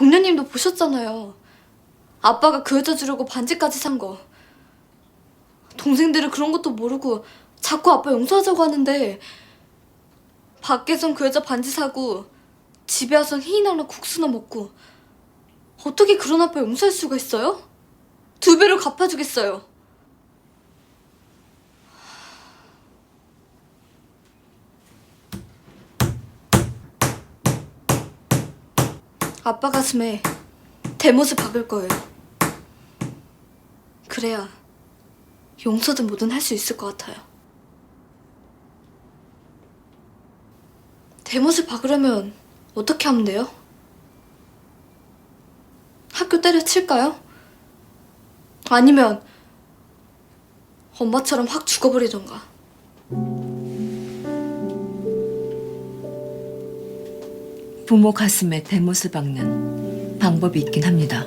복녀님도 보셨잖아요. 아빠가 그 여자 주려고 반지까지 산 거. 동생들은 그런 것도 모르고 자꾸 아빠 용서하자고 하는데 밖에선 그 여자 반지 사고 집에 와선 흰이랑 국수나 먹고 어떻게 그런 아빠 용서할 수가 있어요? 두 배로 갚아주겠어요. 아빠 가슴에 대못을 박을 거예요. 그래야 용서든 뭐든 할 수 있을 것 같아요. 대못을 박으려면 어떻게 하면 돼요? 학교 때려칠까요? 아니면 엄마처럼 확 죽어버리던가. 부모 가슴에 대못을 박는 방법이 있긴 합니다.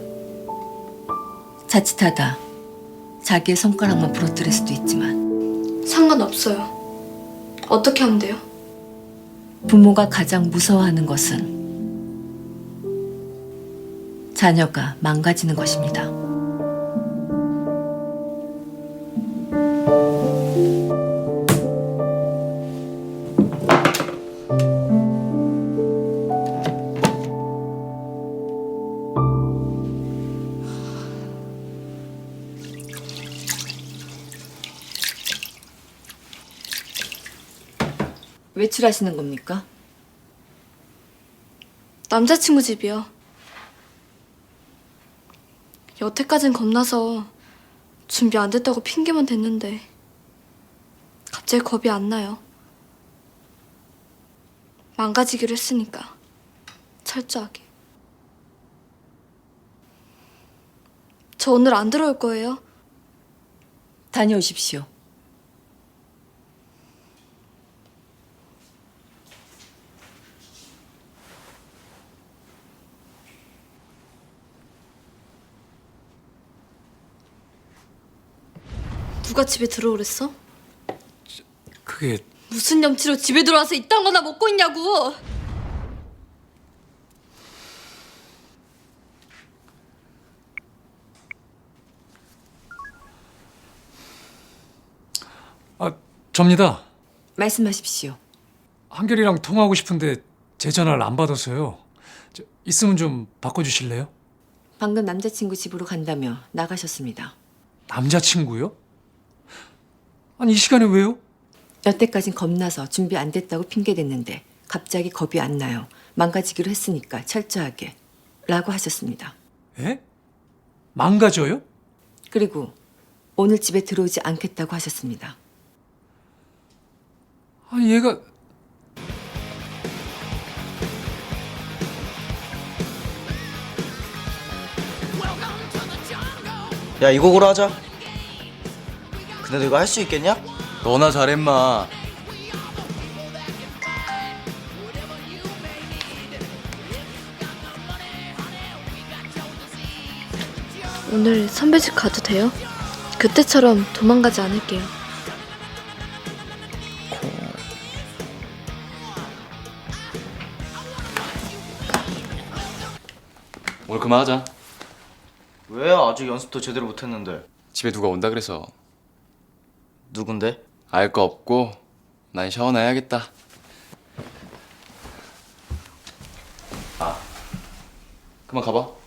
자칫하다 자기의 손가락만 부러뜨릴 수도 있지만 상관없어요. 어떻게 하면 돼요? 부모가 가장 무서워하는 것은 자녀가 망가지는 것입니다. 외출하시는 겁니까? 남자친구 집이요. 여태까진 겁나서 준비 안 됐다고 핑계만 댔는데 갑자기 겁이 안 나요. 망가지기로 했으니까 철저하게. 저 오늘 안 들어올 거예요. 다녀오십시오. 누가 집에 들어오랬어? 그게 무슨 염치로 집에 들어와서 이딴 거나 먹고 있냐고! 아 접니다. 말씀하십시오. 한결이랑 통화하고 싶은데 제 전화를 안 받아서요. 저, 있으면 좀 바꿔주실래요? 방금 남자친구 집으로 간다며 나가셨습니다. 남자친구요? 아니 이 시간에 왜요? 여태까진 겁나서 준비 안 됐다고 핑계댔는데 갑자기 겁이 안 나요. 망가지기로 했으니까 철저하게 라고 하셨습니다. 예? 망가져요? 그리고 오늘 집에 들어오지 않겠다고 하셨습니다. 아 얘가 야 이 곡으로 하자 근데 너 이거 할 수 있겠냐? 너나 잘했마. 오늘 선배 집 가도 돼요? 그때처럼 도망가지 않을게요. 오늘 그만하자. 왜 아직 연습도 제대로 못했는데 집에 누가 온다 그래서 누군데? 알 거 없고 난 샤워나 해야겠다. 아, 그만 가봐.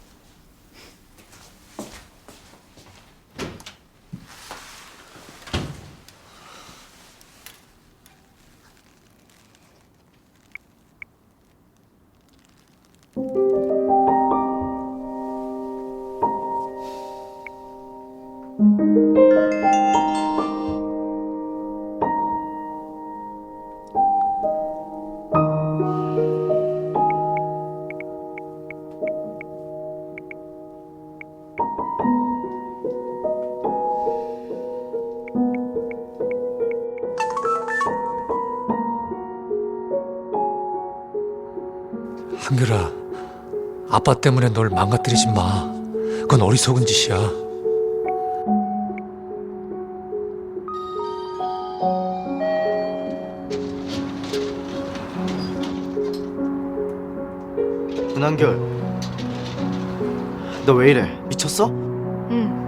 한결아 아빠 때문에 널 망가뜨리지 마. 그건 어리석은 짓이야. 문한결 너 왜 이래? 미쳤어? 응.